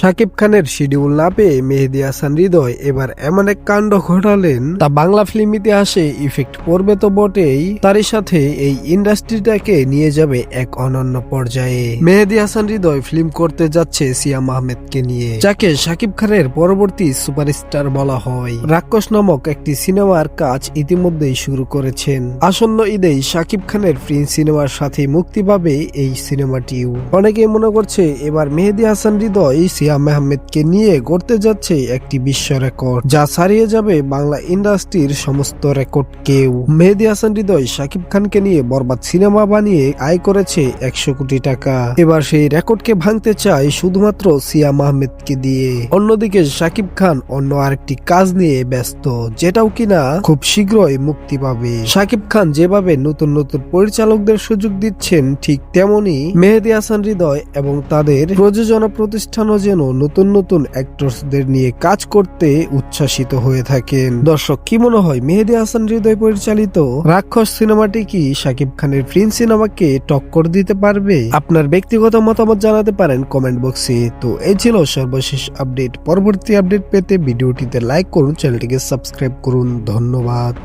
শাকিব খানের শিডিউল না পেয়ে মেহেদি হাসান হৃদয় এবার এমন এক কাণ্ড ঘটালেন, তা বাংলা ফিল্ম ইতিহাসে ইফেক্ট পড়বে তো বটেই, তারই সাথে এই ইন্ডাস্ট্রিটাকে নিয়ে যাবে এক অনন্য পর্যায়ে। মেহেদি হাসান হৃদয় ফিল্ম করতে যাচ্ছে সিয়াম আহমেদকে নিয়ে, যাকে শাকিব খানের পরবর্তী সুপারস্টার বলা হয়। রাক্ষস নামক একটি সিনেমার কাজ ইতিমধ্যেই শুরু করেছেন। আসন্ন ঈদেই শাকিব খানের প্রিন্স সিনেমার সাথে মুক্তি পাবে এই সিনেমাটিও। অনেকে মনে করছে এবার মেহেদি হাসান হৃদয় সিয়াম আহমেদকে নিয়ে গড়তে যাচ্ছে একটি বিশ্ব রেকর্ড, যা ছাড়িয়ে যাবে বাংলা ইন্ডাস্ট্রির সমস্ত রেকর্ডকেও মেহেদি হাসান হৃদয় শাকিব খানকে নিয়ে বরবাদ সিনেমা বানিয়ে আয় করেছে একশো কোটি টাকা। এবার সেই রেকর্ডকে ভাঙতে চায় শুধুমাত্র সিয়াম আহমেদকে দিয়ে। অন্যদিকে শাকিব খান অন্য আরেকটি কাজ নিয়ে ব্যস্ত, যেটাও কিনা খুব শীঘ্রই মুক্তি পাবে। শাকিব খান যেভাবে নতুন নতুন পরিচালকদের সুযোগ দিচ্ছেন, ঠিক তেমনি মেহেদি হাসান হৃদয় এবং তাদের প্রযোজনা প্রতিষ্ঠানও যেন নতুন নতুন অ্যাক্টরসদের নিয়ে কাজ করতে উচ্ছ্বাসিত হয়ে থাকেন। দর্শক, কি মনে হয়? মেহেদি হাসান হৃদয় পরিচালিত রাক্ষস সিনেমাটি কি শাকিব খানের প্রিন্স সিনেমাকে টক্কর দিতে পারবে? আপনার ব্যক্তিগত মতামত জানাতে পারেন কমেন্ট বক্সে তো এই ছিল সর্বশেষ আপডেট। পরবর্তী আপডেট পেতে ভিডিওটিতে লাইক করুন, চ্যানেলটিকে সাবস্ক্রাইব করুন। ধন্যবাদ।